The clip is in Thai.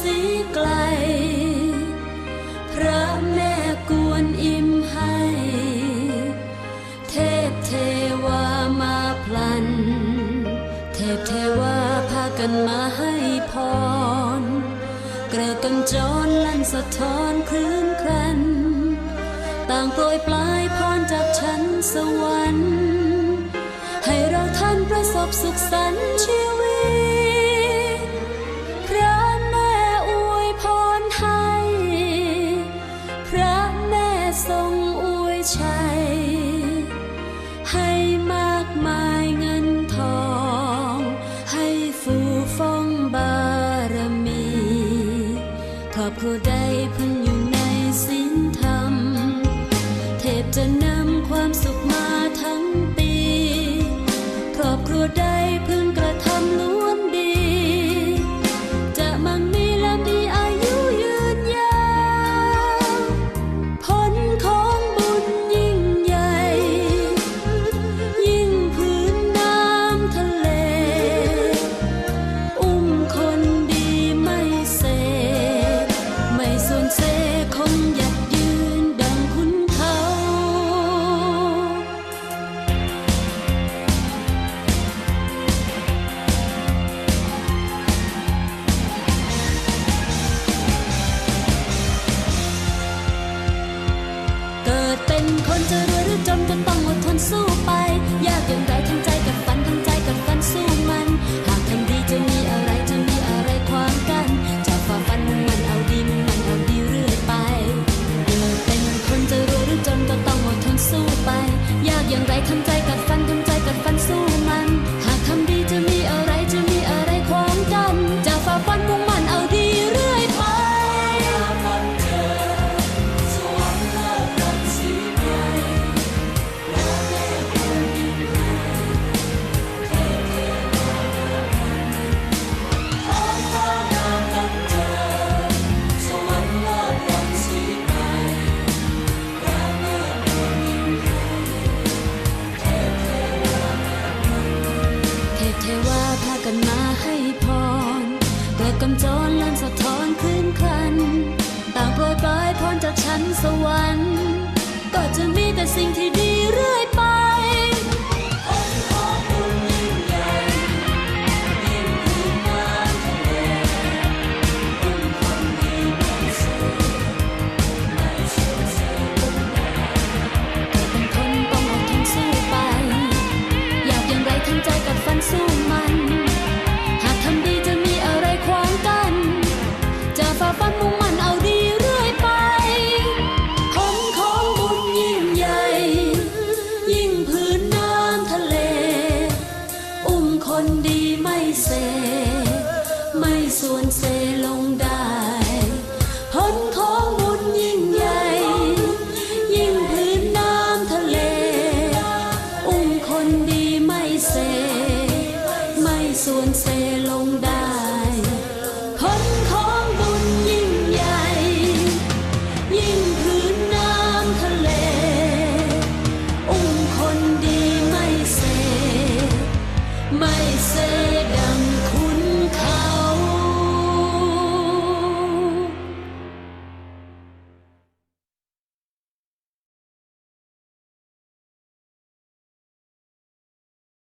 สีไกล พระแม่กวนอิมให้ เทพเทวามาพลัน เทพเทวาพากันมาให้พร เกลือกำจรลั่นสะท้อนคลื่นครัน ต่างโปรยปลายพรจากชั้นสวรรค์ ให้เราท่านประสบสุขสันต์ชีวิต อบครัวใดพึงอยู่ในศีลธรรม เทพจะนำความสุขมาทั้งปี ครอบครัวใดพึง นสู้ไป ยากอย่างไรทั้งใจกับฝันทั้งใจกับฝันสู้มัน หากทำดีจะมีอะไรจะมีอะไรความกันจะฝ่าฟันมุ่งมันเอาดีมุ่งมันเอาดีเรื่อยไปเกิดเป็นคนจะรวยหรือจนก็ต้องอดทนสู้ไป ยากอย่างไรทั้งใจ กันมาให้พรเกิดกำจรลันสะท้อนขึ้นคัน ต่างโปรยปลายพรจากชั้นสวรรค์ ก็จะมีแต่สิ่งที่ดีเรื่อย ส่วนเซลงได้